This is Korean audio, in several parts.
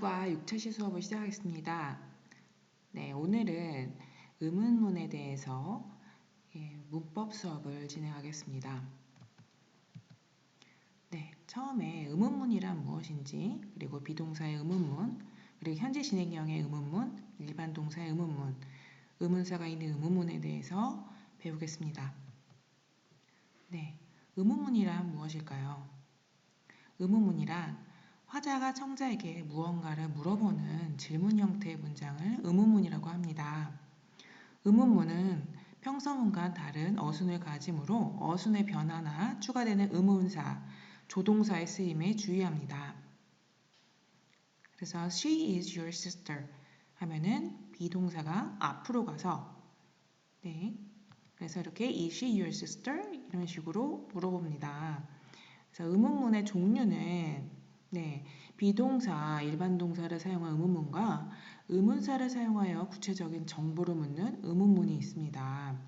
과 6차시 수업을 시작하겠습니다. 네, 오늘은 의문문에 대해서 예, 문법 수업을 진행하겠습니다. 네, 처음에 의문문이란 무엇인지, 그리고 비동사의 의문문, 그리고 현재 진행형의 의문문, 일반 동사의 의문문, 의문사가 있는 의문문에 대해서 배우겠습니다. 네, 의문문이란 무엇일까요? 의문문이란 화자가 청자에게 무언가를 물어보는 질문 형태의 문장을 의문문이라고 합니다. 의문문은 평서문과 다른 어순을 가지므로 어순의 변화나 추가되는 의문사, 조동사의 쓰임에 주의합니다. 그래서 she is your sister 하면은 비동사가 앞으로 가서 네. 그래서 이렇게 is she your sister 이런 식으로 물어봅니다. 그래서 의문문의 종류는 네, 비동사, 일반 동사를 사용한 의문문과 의문사를 사용하여 구체적인 정보를 묻는 의문문이 있습니다.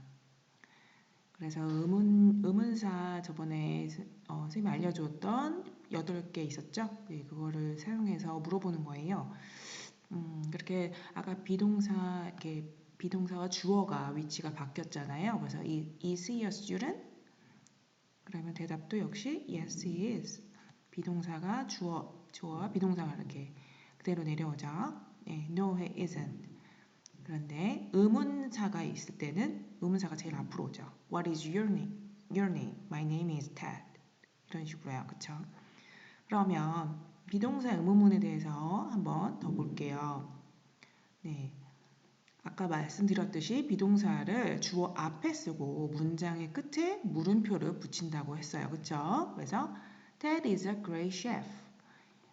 그래서 의문, 의문사 저번에 어, 선생님이 알려주었던 8개 있었죠? 네, 그거를 사용해서 물어보는 거예요. 음, 그렇게 아까 비동사, 이렇게 비동사와 주어가 위치가 바뀌었잖아요. 그래서 is he a student? 그러면 대답도 역시 yes he is. 비동사가 주어, 주어와 비동사가 이렇게 그대로 내려오죠. 네, no, he isn't. 그런데 의문사가 있을 때는 의문사가 제일 앞으로 오죠. What is your name? Your name. My name is Ted. 이런 식으로요. 그쵸? 그러면 비동사 의문문에 대해서 한번 더 볼게요. 네. 아까 말씀드렸듯이 비동사를 주어 앞에 쓰고 문장의 끝에 물음표를 붙인다고 했어요. 그쵸? 그래서 Ted is a great chef.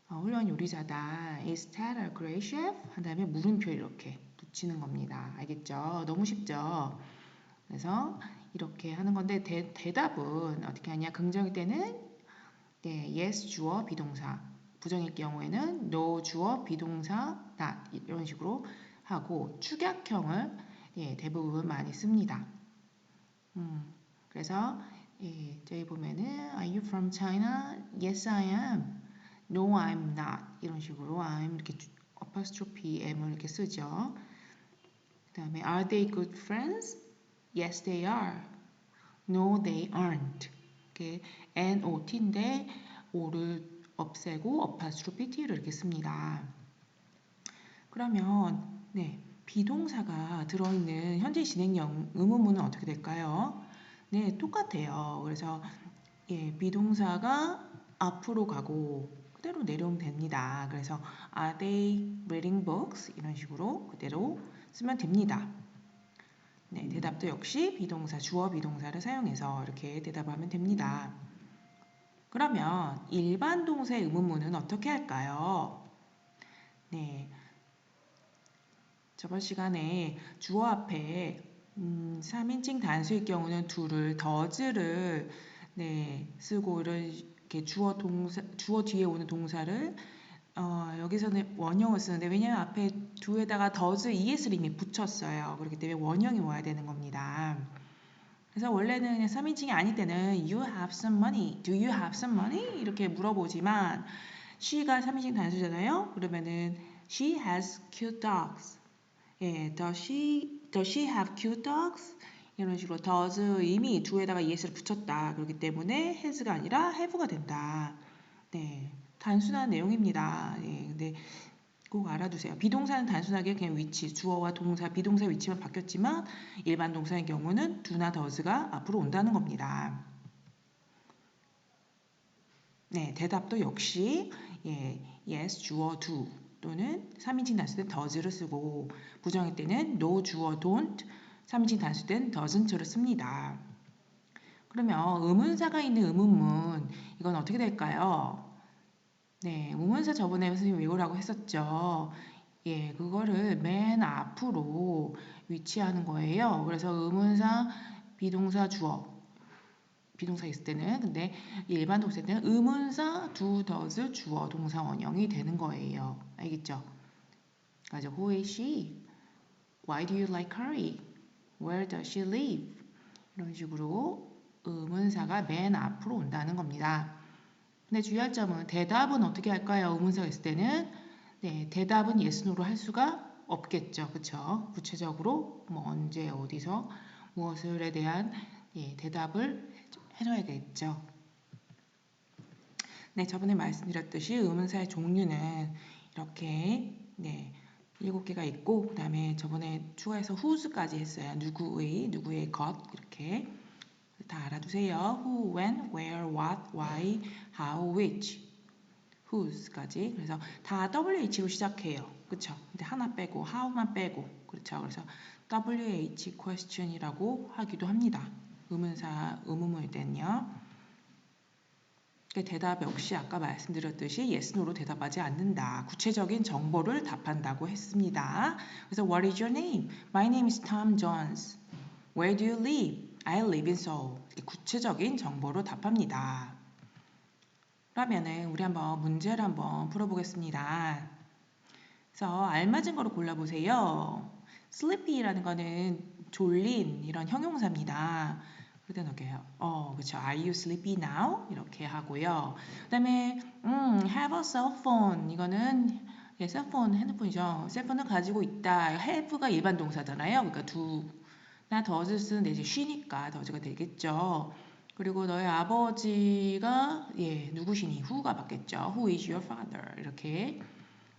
어, 훌륭한 요리자다. Is Ted a great chef? 한 다음에 물음표 이렇게 붙이는 겁니다. 알겠죠? 너무 쉽죠? 그래서 이렇게 하는 건데 대, 답은 어떻게 하냐? 긍정일 때는 네, yes 주어 비동사. 부정일 경우에는 no 주어 비동사 not 이런 식으로 하고 축약형을 예, 대부분 많이 씁니다. 음, 그래서 예, 저희 보면은 Are you from China? Yes, I am. No, I'm not. 이런 식으로 I'm 이렇게 apostrophe m을 이렇게 쓰죠. 그 다음에 Are they good friends? Yes, they are. No, they aren't. 이렇게 N-O-T인데 O를 없애고 apostrophe T를 이렇게 씁니다. 그러면 네 비동사가 들어있는 현재 진행형 의문문은 어떻게 될까요? 네, 똑같아요. 그래서 예, 비동사가 앞으로 가고 그대로 내려오면 됩니다. 그래서 are they reading books? 이런 식으로 그대로 쓰면 됩니다. 네, 대답도 역시 비동사, 주어 비동사를 사용해서 이렇게 대답하면 됩니다. 그러면 일반 동사의 의문문은 어떻게 할까요? 네. 저번 시간에 주어 앞에 음, 3인칭 단수일 경우는 둘을 더즈를 네, 쓰고 이렇게 주어 동사 주어 뒤에 오는 동사를 어, 여기서는 원형을 쓰는데 왜냐면 앞에 두에다가 더즈 es를 이미 붙였어요. 그렇기 때문에 원형이 와야 되는 겁니다. 그래서 원래는 그냥 3인칭이 아닐 때는 you have some money, do you have some money 이렇게 물어보지만 she가 3인칭 단수잖아요. 그러면은 she has cute dogs. 예, does she Does she have cute dogs? 이런 식으로 does 이미 두에다가 yes를 붙였다. 그렇기 때문에 has가 아니라 have가 된다. 네, 단순한 내용입니다. 예, 근데 꼭 알아두세요. 비동사는 단순하게 그냥 위치, 주어와 동사, 비동사 위치만 바뀌었지만 일반 동사의 경우는 do나 does가 앞으로 온다는 겁니다. 네, 대답도 역시 예, yes, 주어, do 또는 3인칭 단수 때 does를 쓰고 부정일 때는 no 주어 don't 3인칭 단수 때는 doesn't를 씁니다. 그러면 의문사가 있는 의문문 이건 어떻게 될까요? 네, 의문사 저번에 선생님 외우라고 했었죠. 예, 그거를 맨 앞으로 위치하는 거예요. 그래서 의문사, 비동사, 주어 비동사 있을 때는 근데 일반 동사 때는 의문사 do, does, 주어, 동사 원형이 되는 거예요. 알겠죠? 맞아. Who is she? Why do you like curry? Where does she live? 이런 식으로 의문사가 맨 앞으로 온다는 겁니다. 근데 주의할 점은 대답은 어떻게 할까요? 의문사가 있을 때는 네, 대답은 yes, no로 할 수가 없겠죠. 그쵸? 구체적으로 뭐 언제, 어디서 무엇을에 대한 예, 대답을 해줘야겠죠. 네, 저번에 말씀드렸듯이 의문사의 종류는 이렇게 네, 일곱 개가 있고 그 다음에 저번에 추가해서 whose까지 했어요. 누구의, 누구의 것 이렇게 다 알아두세요. who, when, where, what, why, how, which, whose까지 그래서 다 WH로 시작해요. 그쵸? 근데 하나 빼고 how만 빼고 그렇죠. 그래서 WH question이라고 하기도 합니다. 의문사, 의문문일 때는요. 그 대답 역시 아까 말씀드렸듯이 yes, no로 대답하지 않는다. 구체적인 정보를 답한다고 했습니다. 그래서 what is your name? My name is Tom Jones. Where do you live? I live in Seoul. 구체적인 정보로 답합니다. 그러면은 우리 한번 문제를 한번 풀어보겠습니다. 그래서 알맞은 거로 골라보세요. sleepy라는 거는 졸린 이런 형용사입니다. 그때 넣게요. 어, 그렇죠. Are you sleepy now? 이렇게 하고요. 그다음에 음, have a cell phone. 이거는 예, 셀폰 핸드폰이죠. 셀폰을 가지고 있다. have가 일반 동사잖아요. 그러니까 두나 더즈 쓰는데 이제 쉬니까 더즈가 되겠죠. 그리고 너의 아버지가 예, 누구시니? who가 받겠죠. Who is your father? 이렇게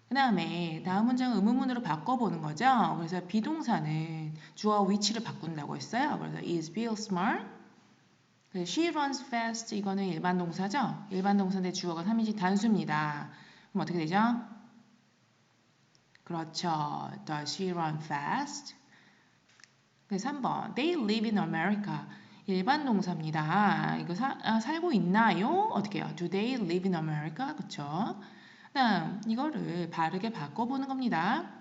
그 다음에 다음 문장은 의문문으로 바꿔보는 거죠. 그래서 비동사는 주어 위치를 바꾼다고 했어요. 그래서 is Bill smart? She runs fast 이거는 일반 동사죠. 일반 동사인데 주어가 3인칭 단수입니다. 그럼 어떻게 되죠? 그렇죠. Does she run fast? 3번 They live in America. 일반 동사입니다. 이거 사, 아, 살고 있나요? 어떻게 해요? Do they live in America? 그쵸? 다음 이거를 바르게 바꿔보는 겁니다.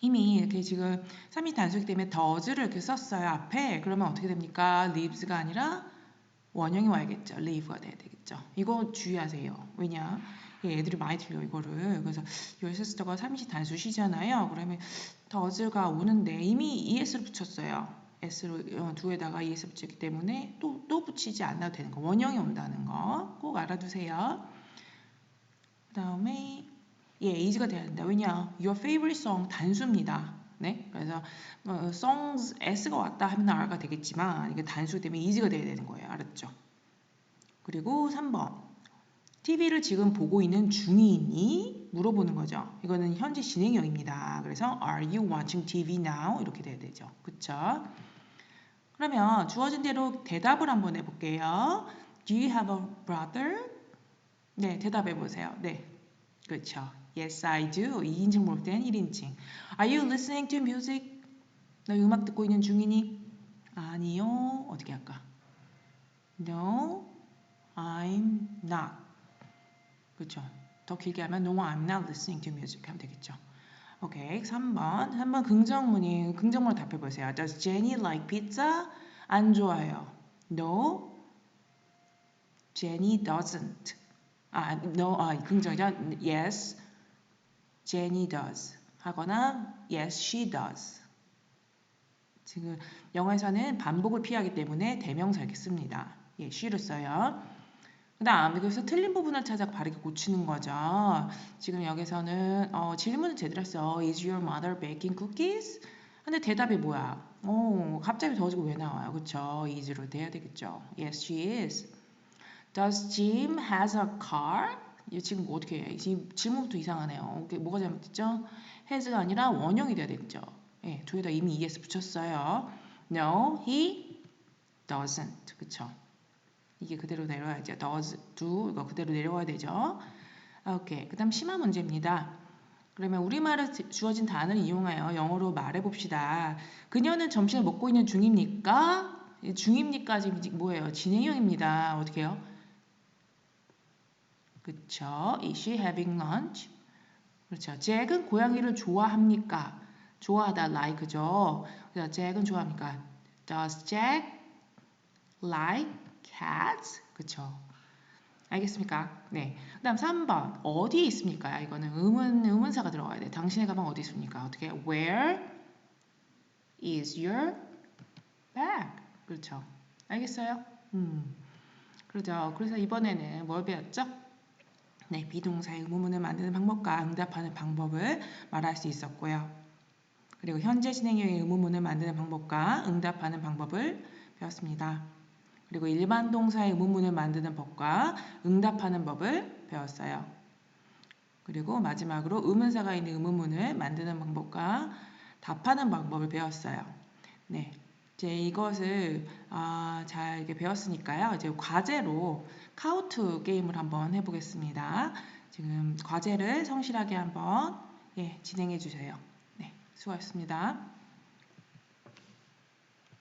이미 이렇게 지금 3인 단수기 때문에 does를 이렇게 썼어요. 앞에. 그러면 어떻게 됩니까? lives가 아니라 원형이 와야겠죠. live가 돼야 되겠죠. 이거 주의하세요. 왜냐? 애들이 많이 틀려 이거를. 그래서 your sister가 3인 단수시잖아요. 그러면 does가 오는데 이미 es를 붙였어요. s를 어, 두에다가 es 붙였기 때문에 또, 또 붙이지 않아도 되는 거. 원형이 온다는 거 꼭 알아두세요. 그 다음에 예, 이즈가 돼야 된다. 왜냐? Your favorite song 단수입니다. 네, 그래서 어, songs s가 왔다 하면 r가 되겠지만 이게 단수 때문에 이즈가 돼야 되는 거예요. 알았죠? 그리고 3번 TV를 지금 보고 있는 중이니 물어보는 거죠. 이거는 현재 진행형입니다. 그래서 Are you watching TV now? 이렇게 돼야 되죠. 그쵸? 그러면 주어진 대로 대답을 한번 해볼게요. Do you have a brother? 네, 대답해 보세요. 네, 그렇죠. Yes, I do. 2인칭 볼땐 1인칭. Are you listening to music? 너 음악 듣고 있는 중이니? 아니요. 어떻게 할까? No, I'm not. 그렇죠. 더 길게 하면 No, I'm not listening to music 하면 되겠죠. 오케이. 3번. 3번 긍정문이 긍정문으로 답해 보세요. Does Jenny like pizza? 안 좋아해요. No, Jenny doesn't. 아, no, 아, 긍정이죠. Yes, Jenny does. 하거나 Yes, she does. 지금 영어에서는 반복을 피하기 때문에 대명사 이렇게 씁니다. 예, she를 써요. 그 다음 여기서 틀린 부분을 찾아 바르게 고치는 거죠. 지금 여기서는 어, 질문을 제대로 했어. Is your mother baking cookies? 근데 대답이 뭐야? 오, 갑자기 더지고 왜 나와요? 그쵸? is로 돼야 되겠죠. Yes, she is. Does Jim has a car? 이 지금 뭐 어떻게 해? 지금 질문부터 이상하네요. 뭐가 잘못됐죠? has가 아니라 원형이 돼야 되겠죠. 예, 뒤에다 이미 es 붙였어요. No, he doesn't. 그쵸? 이게 그대로 내려와야죠. does, do 이거 그대로 내려와야 되죠. 오케이. 그 다음 심화 문제입니다. 그러면 우리말에 주어진 단어를 이용하여 영어로 말해봅시다. 그녀는 점심을 먹고 있는 중입니까? 중입니까? 지금 뭐예요? 진행형입니다. 어떻게 해요? 그쵸? Is she having lunch? 그렇죠. 잭은 고양이를 좋아합니까? 좋아하다, like죠. 그래서 잭은 좋아합니까? Does Jack like cats? 그쵸. 알겠습니까? 네. 그 다음 3번. 어디에 있습니까? 이거는 의문, 의문사가 들어가야 돼. 당신의 가방 어디 있습니까? 어떻게? Where is your bag? 그렇죠. 알겠어요? 음. 그렇죠. 그래서 이번에는 뭘 배웠죠? 네, 비동사의 의문문을 만드는 방법과 응답하는 방법을 말할 수 있었고요. 그리고 현재 진행형의 의문문을 만드는 방법과 응답하는 방법을 배웠습니다. 그리고 일반 동사의 의문문을 만드는 법과 응답하는 법을 배웠어요. 그리고 마지막으로 의문사가 있는 의문문을 만드는 방법과 답하는 방법을 배웠어요. 네. 이제 이것을 아, 잘 이렇게 배웠으니까요. 이제 과제로 카우트 게임을 한번 해보겠습니다. 지금 과제를 성실하게 한번 예, 진행해 주세요. 네, 수고하셨습니다.